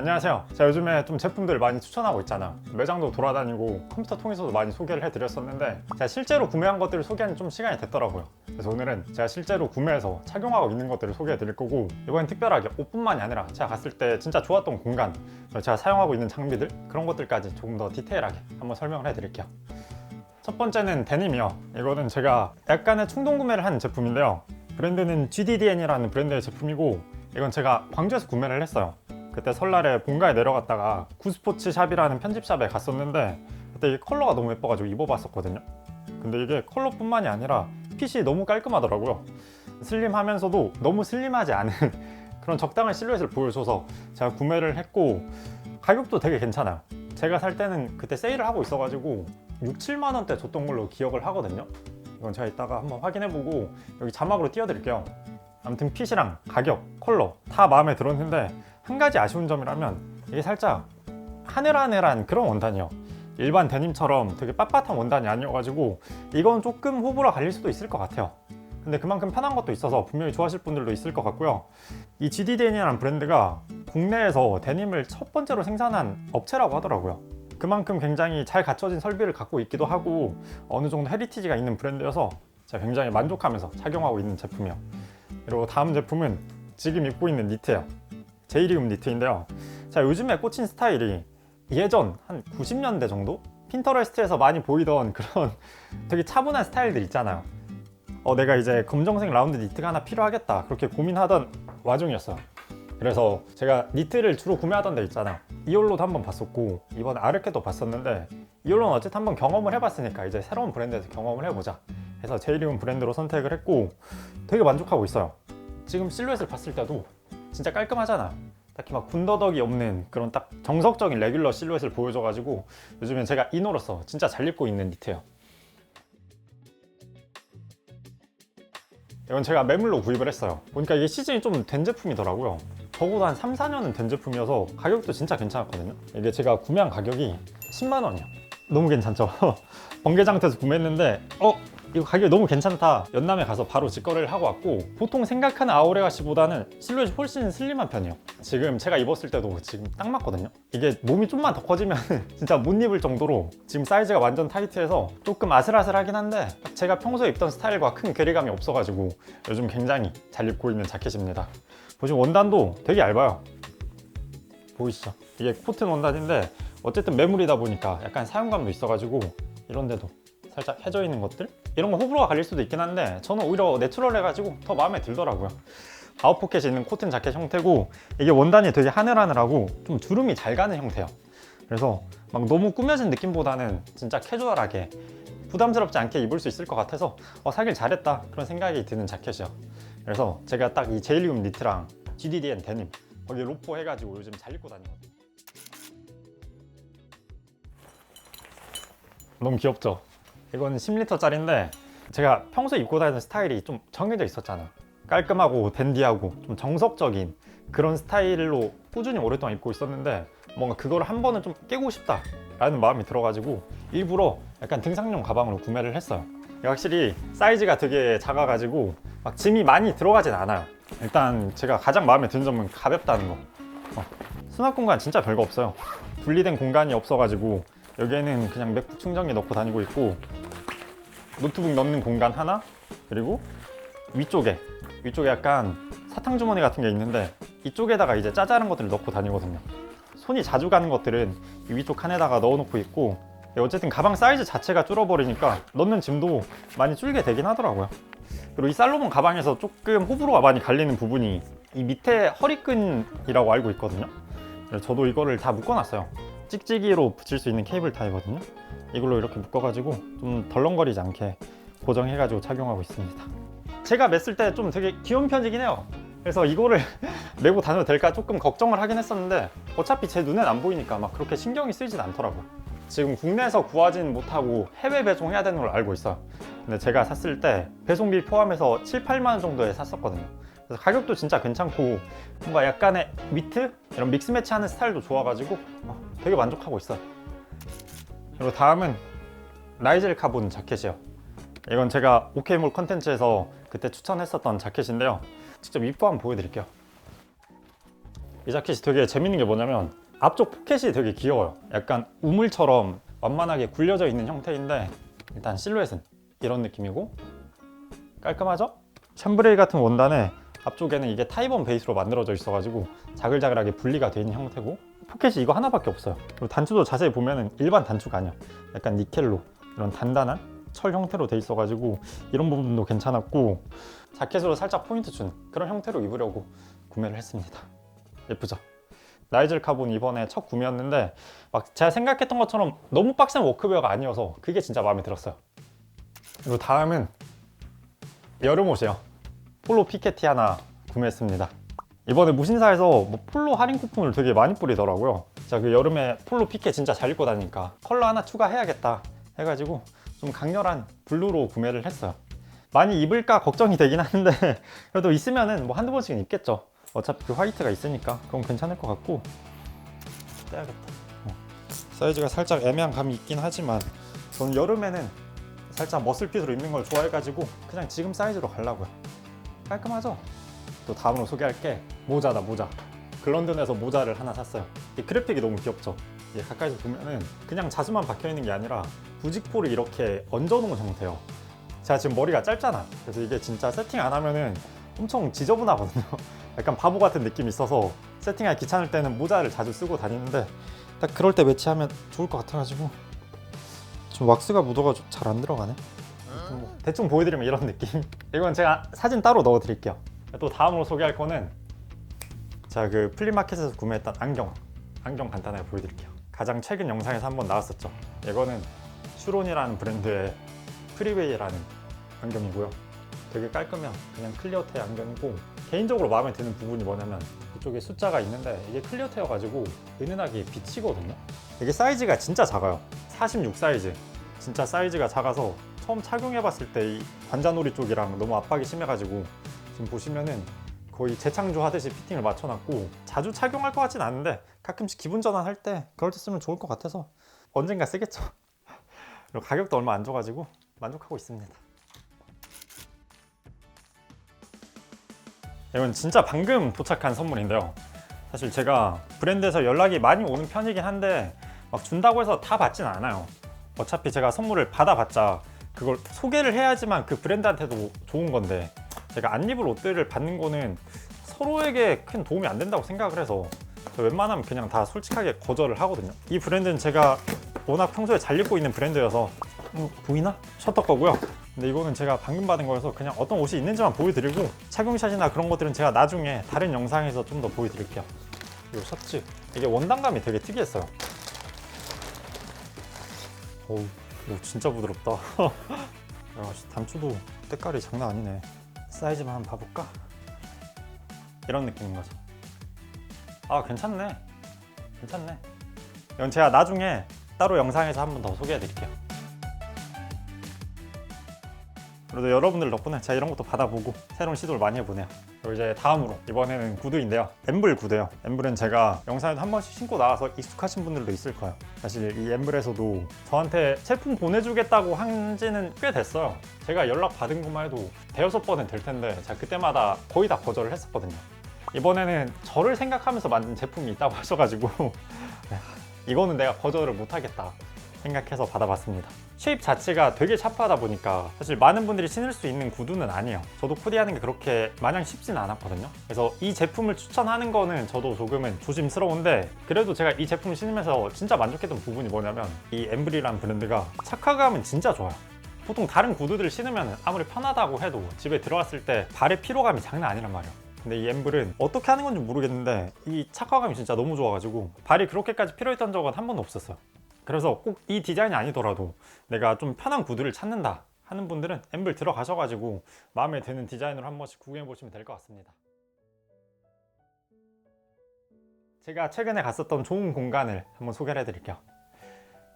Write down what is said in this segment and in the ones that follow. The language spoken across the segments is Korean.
안녕하세요. 제가 요즘에 좀 제품들 많이 추천하고 있잖아. 매장도 돌아다니고 컴퓨터 통해서도 많이 소개를 해드렸었는데 제가 실제로 구매한 것들을 소개하는 좀 시간이 됐더라고요. 그래서 오늘은 제가 실제로 구매해서 착용하고 있는 것들을 소개해 드릴 거고 이번엔 특별하게 옷뿐만이 아니라 제가 갔을 때 진짜 좋았던 공간 제가 사용하고 있는 장비들 그런 것들까지 조금 더 디테일하게 한번 설명을 해 드릴게요. 첫 번째는 데님이요. 이거는 제가 약간의 충동 구매를 한 제품인데요. 브랜드는 GDDN이라는 브랜드의 제품이고 이건 제가 광주에서 구매를 했어요. 그때 설날에 본가에 내려갔다가 구스포츠 샵이라는 편집샵에 갔었는데 그때 이 컬러가 너무 예뻐가지고 입어봤었거든요. 근데 이게 컬러뿐만이 아니라 핏이 너무 깔끔하더라고요. 슬림하면서도 너무 슬림하지 않은 그런 적당한 실루엣을 보여줘서 제가 구매를 했고 가격도 되게 괜찮아요. 제가 살 때는 그때 세일을 하고 있어가지고 6, 7만 원대 줬던 걸로 기억을 하거든요. 이건 제가 이따가 한번 확인해보고 여기 자막으로 띄워드릴게요. 아무튼 핏이랑 가격, 컬러 다 마음에 들었는데 한 가지 아쉬운 점이라면 이게 살짝 하늘하늘한 그런 원단이요. 일반 데님처럼 되게 빳빳한 원단이 아니어가지고 이건 조금 호불호 갈릴 수도 있을 것 같아요. 근데 그만큼 편한 것도 있어서 분명히 좋아하실 분들도 있을 것 같고요. 이 GDDN이라는 브랜드가 국내에서 데님을 첫 번째로 생산한 업체라고 하더라고요. 그만큼 굉장히 잘 갖춰진 설비를 갖고 있기도 하고 어느 정도 헤리티지가 있는 브랜드여서 제가 굉장히 만족하면서 착용하고 있는 제품이요. 그리고 다음 제품은 지금 입고 있는 니트예요. 제이리움 니트인데요. 자 요즘에 꽂힌 스타일이 예전 한 90년대 정도 핀터레스트에서 많이 보이던 그런 되게 차분한 스타일들 있잖아요. 어 내가 이제 검정색 라운드 니트가 하나 필요하겠다 그렇게 고민하던 와중이었어요. 그래서 제가 니트를 주로 구매하던 데 있잖아요. 이올로도 한번 봤었고 이번 아르케도 봤었는데 이올로는 어쨌든 한번 경험을 해봤으니까 이제 새로운 브랜드에서 경험을 해보자. 해서 제이리움 브랜드로 선택을 했고 되게 만족하고 있어요. 지금 실루엣을 봤을 때도 진짜 깔끔하잖아. 딱히 막 군더더기 없는 그런 딱 정석적인 레귤러 실루엣을 보여줘가지고 요즘엔 제가 이노로서 진짜 잘 입고 있는 니트예요. 이건 제가 매물로 구입을 했어요. 보니까 이게 시즌이 좀 된 제품이더라고요. 적어도 한 3, 4년은 된 제품이어서 가격도 진짜 괜찮았거든요. 이게 제가 구매한 가격이 10만 원이요. 너무 괜찮죠? 번개장터에서 구매했는데 어? 이거 가격이 너무 괜찮다. 연남에 가서 바로 직거래를 하고 왔고 보통 생각하는 아우레가시보다는 실루엣이 훨씬 슬림한 편이에요. 지금 제가 입었을 때도 지금 딱 맞거든요. 이게 몸이 좀만 더 커지면 진짜 못 입을 정도로 지금 사이즈가 완전 타이트해서 조금 아슬아슬하긴 한데 제가 평소에 입던 스타일과 큰 괴리감이 없어가지고 요즘 굉장히 잘 입고 있는 자켓입니다. 보시면 원단도 되게 얇아요. 보이시죠? 이게 코튼 원단인데 어쨌든 매물이다 보니까 약간 사용감도 있어가지고 이런 데도 살짝 해져 있는 것들 이런 거 호불호가 갈릴 수도 있긴 한데 저는 오히려 내추럴해가지고 더 마음에 들더라고요. 아웃포켓이 있는 코튼 자켓 형태고 이게 원단이 되게 하늘하늘하고 좀 주름이 잘 가는 형태예요. 그래서 막 너무 꾸며진 느낌보다는 진짜 캐주얼하게 부담스럽지 않게 입을 수 있을 것 같아서 어, 사길 잘했다 그런 생각이 드는 자켓이요. 그래서 제가 딱 이 제일리움 니트랑 GDDN 데님 거기 로포 해가지고 요즘 잘 입고 다니거든요. 너무 귀엽죠? 이건 10리터짜리인데 제가 평소에 입고 다니는 스타일이 좀 정해져 있었잖아. 깔끔하고 댄디하고 좀 정석적인 그런 스타일로 꾸준히 오랫동안 입고 있었는데 뭔가 그걸 한 번은 좀 깨고 싶다 라는 마음이 들어가지고 일부러 약간 등산용 가방으로 구매를 했어요. 확실히 사이즈가 되게 작아가지고 막 짐이 많이 들어가진 않아요. 일단 제가 가장 마음에 드는 점은 가볍다는 거. 어, 수납 공간 진짜 별거 없어요. 분리된 공간이 없어가지고 여기에는 그냥 맥북 충전기 넣고 다니고 있고 노트북 넣는 공간 하나? 그리고 위쪽에 위쪽에 약간 사탕 주머니 같은 게 있는데 이쪽에다가 이제 짜잘한 것들을 넣고 다니거든요. 손이 자주 가는 것들은 이 위쪽 칸에다가 넣어놓고 있고 어쨌든 가방 사이즈 자체가 줄어버리니까 넣는 짐도 많이 줄게 되긴 하더라고요. 그리고 이 살로몬 가방에서 조금 호불호가 많이 갈리는 부분이 이 밑에 허리끈이라고 알고 있거든요. 저도 이거를 다 묶어놨어요 찍찍이로 붙일 수 있는 케이블 타이거든요. 이걸로 이렇게 묶어가지고 좀 덜렁거리지 않게 고정해가지고 착용하고 있습니다. 제가 맸을 때 좀 되게 귀여운 편이긴 해요. 그래서 이거를 메고 다녀도 될까 조금 걱정을 하긴 했었는데 어차피 제 눈엔 안 보이니까 막 그렇게 신경이 쓰이진 않더라고요. 지금 국내에서 구하진 못하고 해외 배송해야 되는 걸 알고 있어요. 근데 제가 샀을 때 배송비 포함해서 7, 8만 원 정도에 샀었거든요. 그래서 가격도 진짜 괜찮고 뭔가 약간의 위트? 이런 믹스 매치 하는 스타일도 좋아가지고 어, 되게 만족하고 있어요 그리고 다음은 나이젤 카본 자켓이요 이건 제가 오케이몰 컨텐츠에서 그때 추천했었던 자켓인데요 직접 입고 한번 보여드릴게요 이 자켓이 되게 재밌는 게 뭐냐면 앞쪽 포켓이 되게 귀여워요. 약간 우물처럼 완만하게 굴려져 있는 형태인데 일단 실루엣은 이런 느낌이고 깔끔하죠? 샴브레이 같은 원단에 앞쪽에는 이게 타이번 베이스로 만들어져 있어가지고 자글자글하게 분리가 되어 있는 형태고 포켓이 이거 하나밖에 없어요. 그리고 단추도 자세히 보면은 일반 단추가 아니야. 약간 니켈로 이런 단단한 철 형태로 돼 있어가지고 이런 부분도 괜찮았고 자켓으로 살짝 포인트 준 그런 형태로 입으려고 구매를 했습니다. 예쁘죠? 나이즐 카본 이번에 첫 구매였는데 막 제가 생각했던 것처럼 너무 빡센 워크웨어가 아니어서 그게 진짜 마음에 들었어요. 그리고 다음은 여름 옷이에요. 폴로 피케티 하나 구매했습니다. 이번에 무신사에서 뭐 폴로 할인 쿠폰을 되게 많이 뿌리더라고요. 제가 그 여름에 폴로 피케 진짜 잘 입고 다니니까 컬러 하나 추가해야겠다 해가지고 좀 강렬한 블루로 구매를 했어요. 많이 입을까 걱정이 되긴 하는데 그래도 있으면은 뭐 한두 번씩은 입겠죠. 어차피 그 화이트가 있으니까 그건 괜찮을 것 같고 떼야겠다. 어. 사이즈가 살짝 애매한 감이 있긴 하지만 저는 여름에는 살짝 머슬핏으로 입는 걸 좋아해가지고 그냥 지금 사이즈로 가려고요. 깔끔하죠? 또 다음으로 소개할 게 모자다 모자. 글런든에서 모자를 하나 샀어요. 이 그래픽이 너무 귀엽죠? 이게 가까이서 보면은 그냥 자수만 박혀 있는 게 아니라 부직포를 이렇게 얹어놓은 형태예요. 제가 지금 머리가 짧잖아. 그래서 이게 진짜 세팅 안 하면은 엄청 지저분하거든요. 약간 바보 같은 느낌이 있어서 세팅하기 귀찮을 때는 모자를 자주 쓰고 다니는데 딱 그럴 때 매치하면 좋을 것 같아가지고 좀 왁스가 묻어가지고 잘 안 들어가네. 뭐 대충 보여드리면 이런 느낌. 이건 제가 사진 따로 넣어 드릴게요. 또 다음으로 소개할 거는 제가 그 플리마켓에서 구매했던 안경. 안경 간단하게 보여드릴게요. 가장 최근 영상에서 한번 나왔었죠. 이거는 슈론이라는 브랜드의 프리웨이라는 안경이고요. 되게 깔끔해요. 그냥 클리어테의 안경이고 개인적으로 마음에 드는 부분이 뭐냐면 이쪽에 숫자가 있는데 이게 클리어테여가지고 은은하게 비치거든요. 이게 사이즈가 진짜 작아요. 46 사이즈. 진짜 사이즈가 작아서 처음 착용해봤을 때 이 관자놀이 쪽이랑 너무 압박이 심해가지고 지금 보시면은 거의 재창조하듯이 피팅을 맞춰놨고 자주 착용할 것 같진 않은데 가끔씩 기분 전환할 때 그럴 때 쓰면 좋을 것 같아서 언젠가 쓰겠죠. 그리고 가격도 얼마 안 줘가지고 만족하고 있습니다. 이건 진짜 방금 도착한 선물인데요. 사실 제가 브랜드에서 연락이 많이 오는 편이긴 한데 막 준다고 해서 다 받진 않아요. 어차피 제가 선물을 받아봤자 그걸 소개를 해야지만 그 브랜드한테도 좋은 건데 제가 안 입을 옷들을 받는 거는 서로에게 큰 도움이 안 된다고 생각을 해서 저 웬만하면 그냥 다 솔직하게 거절을 하거든요. 이 브랜드는 제가 워낙 평소에 잘 입고 있는 브랜드여서 음, 보이나? 셔터 거고요. 근데 이거는 제가 방금 받은 거여서 그냥 어떤 옷이 있는지만 보여드리고 착용샷이나 그런 것들은 제가 나중에 다른 영상에서 좀 더 보여드릴게요. 이 셔츠 이게 원단감이 되게 특이했어요. 어우 이거 진짜 부드럽다. 야, 씨, 단추도 때깔이 장난 아니네. 사이즈만 한번 봐볼까? 이런 느낌인 거죠. 아 괜찮네. 괜찮네. 이건 제가 나중에 따로 영상에서 한 번 더 소개해 드릴게요. 그래도 여러분들 덕분에 제가 이런 것도 받아보고 새로운 시도를 많이 해보네요. 그리고 이제 다음으로 이번에는 구두인데요. 엠블 구두예요. 엠블은 제가 영상에도 한 번씩 신고 나와서 익숙하신 분들도 있을 거예요. 사실 이 엠블에서도 저한테 제품 보내주겠다고 한 지는 꽤 됐어요. 제가 연락 받은 것만 해도 대여섯 번은 될 텐데 제가 그때마다 거의 다 거절을 했었거든요. 이번에는 저를 생각하면서 만든 제품이 있다고 하셔가지고 이거는 내가 거절을 못하겠다 생각해서 받아봤습니다. 쉐입 자체가 되게 샤프하다 보니까 사실 많은 분들이 신을 수 있는 구두는 아니에요. 저도 코디하는 게 그렇게 마냥 쉽진 않았거든요. 그래서 이 제품을 추천하는 거는 저도 조금은 조심스러운데 그래도 제가 이 제품 신으면서 진짜 만족했던 부분이 뭐냐면 이 엠블이라는 브랜드가 착화감은 진짜 좋아요. 보통 다른 구두들을 신으면 아무리 편하다고 해도 집에 들어왔을 때 발의 피로감이 장난 아니란 말이에요. 근데 이 엠블은 어떻게 하는 건지 모르겠는데 이 착화감이 진짜 너무 좋아가지고 발이 그렇게까지 피로했던 적은 한 번도 없었어요. 그래서 꼭 이 디자인이 아니더라도 내가 좀 편한 구두를 찾는다 하는 분들은 엠블 들어가셔가지고 마음에 드는 디자인으로 한 번씩 구경해 보시면 될 것 같습니다. 제가 최근에 갔었던 좋은 공간을 한번 소개를 해드릴게요.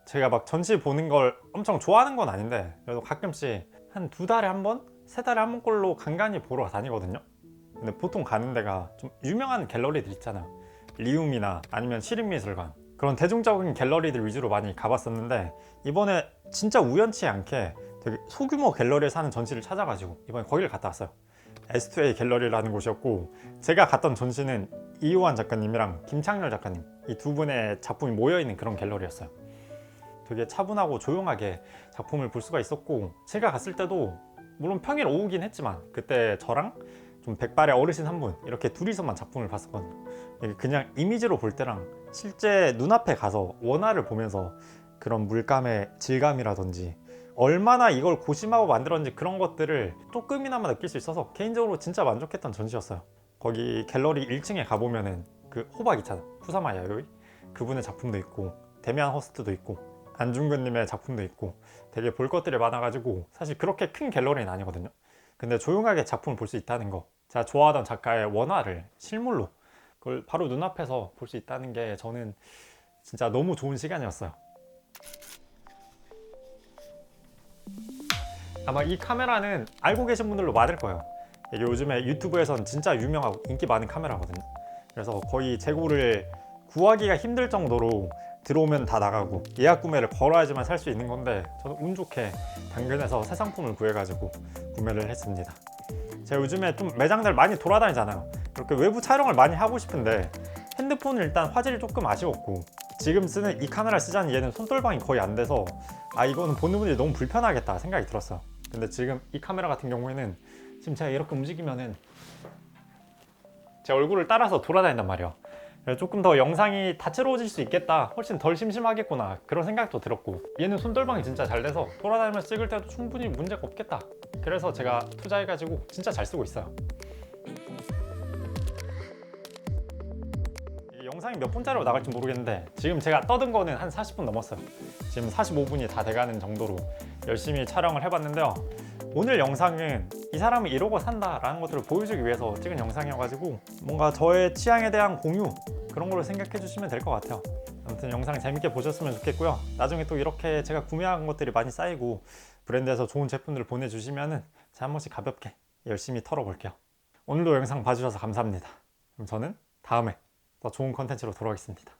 제가 막 전시 보는 걸 엄청 좋아하는 건 아닌데 그래도 가끔씩 한 두 달에 한 번, 세 달에 한 번꼴로 간간히 보러 다니거든요. 근데 보통 가는 데가 좀 유명한 갤러리들 있잖아요. 리움이나 아니면 시립미술관 그런 대중적인 갤러리들 위주로 많이 가봤었는데 이번에 진짜 우연치 않게 되게 소규모 갤러리에 사는 전시를 찾아가지고 이번에 거기를 갔다 왔어요. S2A 갤러리라는 곳이었고 제가 갔던 전시는 이호환 작가님이랑 김창렬 작가님 이 두 분의 작품이 모여 있는 그런 갤러리였어요. 되게 차분하고 조용하게 작품을 볼 수가 있었고 제가 갔을 때도 물론 평일 오후긴 했지만 그때 저랑 좀 백발의 어르신 한 분 이렇게 둘이서만 작품을 봤었거든요. 그냥 이미지로 볼 때랑 실제 눈앞에 가서 원화를 보면서 그런 물감의 질감이라든지 얼마나 이걸 고심하고 만들었는지 그런 것들을 조금이나마 느낄 수 있어서 개인적으로 진짜 만족했던 전시였어요. 거기 갤러리 1층에 가보면은 그 호박 있잖아. 후사마 야요이 그분의 작품도 있고 데미안 허스트도 있고 안중근님의 작품도 있고 되게 볼 것들이 많아가지고 사실 그렇게 큰 갤러리는 아니거든요. 근데 조용하게 작품을 볼 수 있다는 거 제가 좋아하던 작가의 원화를 실물로 그걸 바로 눈앞에서 볼 수 있다는 게 저는 진짜 너무 좋은 시간이었어요. 아마 이 카메라는 알고 계신 분들도 많을 거예요. 이게 요즘에 유튜브에선 진짜 유명하고 인기 많은 카메라거든요. 그래서 거의 재고를 구하기가 힘들 정도로 들어오면 다 나가고 예약 구매를 걸어야지만 살 수 있는 건데 저는 운 좋게 당근에서 새 상품을 구해가지고 구매를 했습니다. 제가 요즘에 좀 매장들 많이 돌아다니잖아요. 이렇게 외부 촬영을 많이 하고 싶은데 핸드폰은 일단 화질이 조금 아쉬웠고 지금 쓰는 이 카메라 쓰자는 얘는 손떨방이 거의 안 돼서 아 이거는 보는 분들이 너무 불편하겠다 생각이 들었어요. 근데 지금 이 카메라 같은 경우에는 지금 제가 이렇게 움직이면은 제 얼굴을 따라서 돌아다닌단 말이에요. 그래서 조금 더 영상이 다채로워질 수 있겠다. 훨씬 덜 심심하겠구나. 그런 생각도 들었고. 얘는 손떨방이 진짜 잘 돼서 돌아다니면서 찍을 때도 충분히 문제가 없겠다. 그래서 제가 투자해가지고 진짜 잘 쓰고 있어요. 이 영상이 몇 분짜리로 나갈지 모르겠는데 지금 제가 떠든 거는 한 40분 넘었어요. 지금 45분이 다 돼가는 정도로 열심히 촬영을 해봤는데요. 오늘 영상은 이 사람이 이러고 산다라는 것들을 보여주기 위해서 찍은 영상이어가지고 뭔가 저의 취향에 대한 공유 그런 걸로 생각해 주시면 될 것 같아요. 아무튼 영상 재밌게 보셨으면 좋겠고요. 나중에 또 이렇게 제가 구매한 것들이 많이 쌓이고 브랜드에서 좋은 제품들을 보내주시면은 제가 한 번씩 가볍게 열심히 털어볼게요. 오늘도 영상 봐주셔서 감사합니다. 그럼 저는 다음에 더 좋은 컨텐츠로 돌아오겠습니다.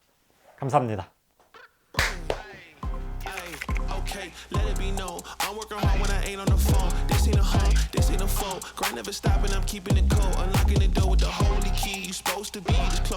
감사합니다. Let it be known. I'm working hard when I ain't on the phone. This ain't a home, this ain't a phone. Grind never stopping, I'm keeping it cold. Unlocking the door with the holy key. You supposed to be this close.